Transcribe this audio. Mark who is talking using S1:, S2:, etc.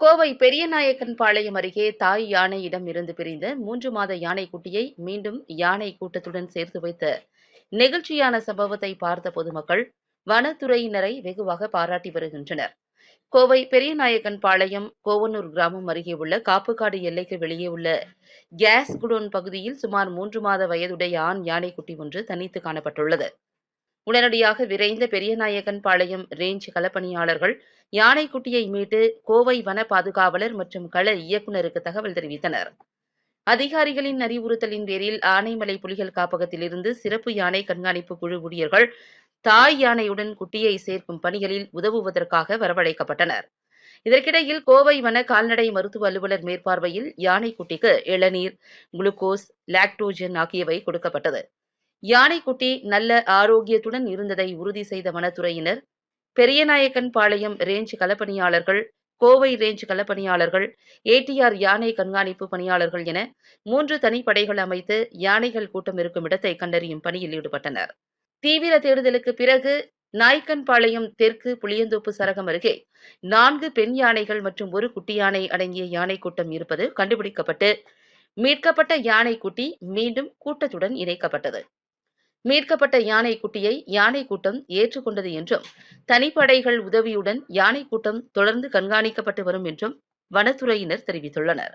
S1: கோவை பெரியநாயக்கன் பாளையம் அருகே தாய் யானையிடம் இருந்து பிரிந்த மூன்று மாத யானைக்குட்டியை மீண்டும் யானை கூட்டத்துடன் சேர்த்து வைத்த நெகிழ்ச்சியான சம்பவத்தை பார்த்த பொதுமக்கள் வனத்துறையினரை வெகுவாக பாராட்டி வருகின்றனர். கோவை பெரியநாயக்கன் பாளையம் கோவனூர் கிராமம் அருகே உள்ள காப்புக்காடு எல்லைக்கு வெளியே உள்ள கேஸ் குடோன் பகுதியில் சுமார் மூன்று மாத வயதுடைய ஆண் யானைக்குட்டி ஒன்று தனித்து காணப்பட்டுள்ளது. உடனடியாக விரைந்த பெரியநாயகன் பாளையம் ரேஞ்ச் களப்பணியாளர்கள் யானைக்குட்டியை மீட்டு கோவை வன பாதுகாவலர் மற்றும் கள இயக்குநருக்கு தகவல் தெரிவித்தனர். அதிகாரிகளின் அறிவுறுத்தலின் பேரில் ஆனைமலை புலிகள் காப்பகத்திலிருந்து சிறப்பு யானை கண்காணிப்பு குழு ஊழியர்கள் தாய் யானையுடன் குட்டியை சேர்க்கும் பணிகளில் உதவுவதற்காக வரவழைக்கப்பட்டனர். இதற்கிடையில் கோவை வன கால்நடை மருத்துவ அலுவலர் மேற்பார்வையில் யானைக்குட்டிக்கு இளநீர் குளுக்கோஸ் லாக்டோஜன் ஆகியவை கொடுக்கப்பட்டது. யானைக்குட்டி நல்ல ஆரோக்கியத்துடன் இருந்ததை உறுதி செய்த வனத்துறையினர் பெரியநாயக்கன் பாளையம் ரேஞ்ச் களப்பணியாளர்கள் கோவை ரேஞ்ச் களப்பணியாளர்கள் ஏடிஆர் யானை கண்காணிப்பு பணியாளர்கள் என மூன்று தனிப்படைகள் அமைத்து யானைகள் கூட்டம் இருக்கும் இடத்தை கண்டறியும் பணியில் ஈடுபட்டனர். தீவிர தேடுதலுக்கு பிறகு நாய்க்கன்பாளையம் தெற்கு புளியந்தோப்பு சரகம் அருகே நான்கு பெண் யானைகள் மற்றும் ஒரு குட்டி யானை அடங்கிய யானை கூட்டம் இருப்பது கண்டுபிடிக்கப்பட்டு மீட்கப்பட்ட யானை குட்டி மீண்டும் கூட்டத்துடன் இணைக்கப்பட்டது. மீட்கப்பட்ட யானை குட்டியை யானை கூட்டம் ஏற்றுக்கொண்டது என்றும் தனிப்படைகள் உதவியுடன் யானை கூட்டம் தொடர்ந்து கண்காணிக்கப்பட்டு வரும் என்றும் வனத்துறையினர் தெரிவித்துள்ளனர்.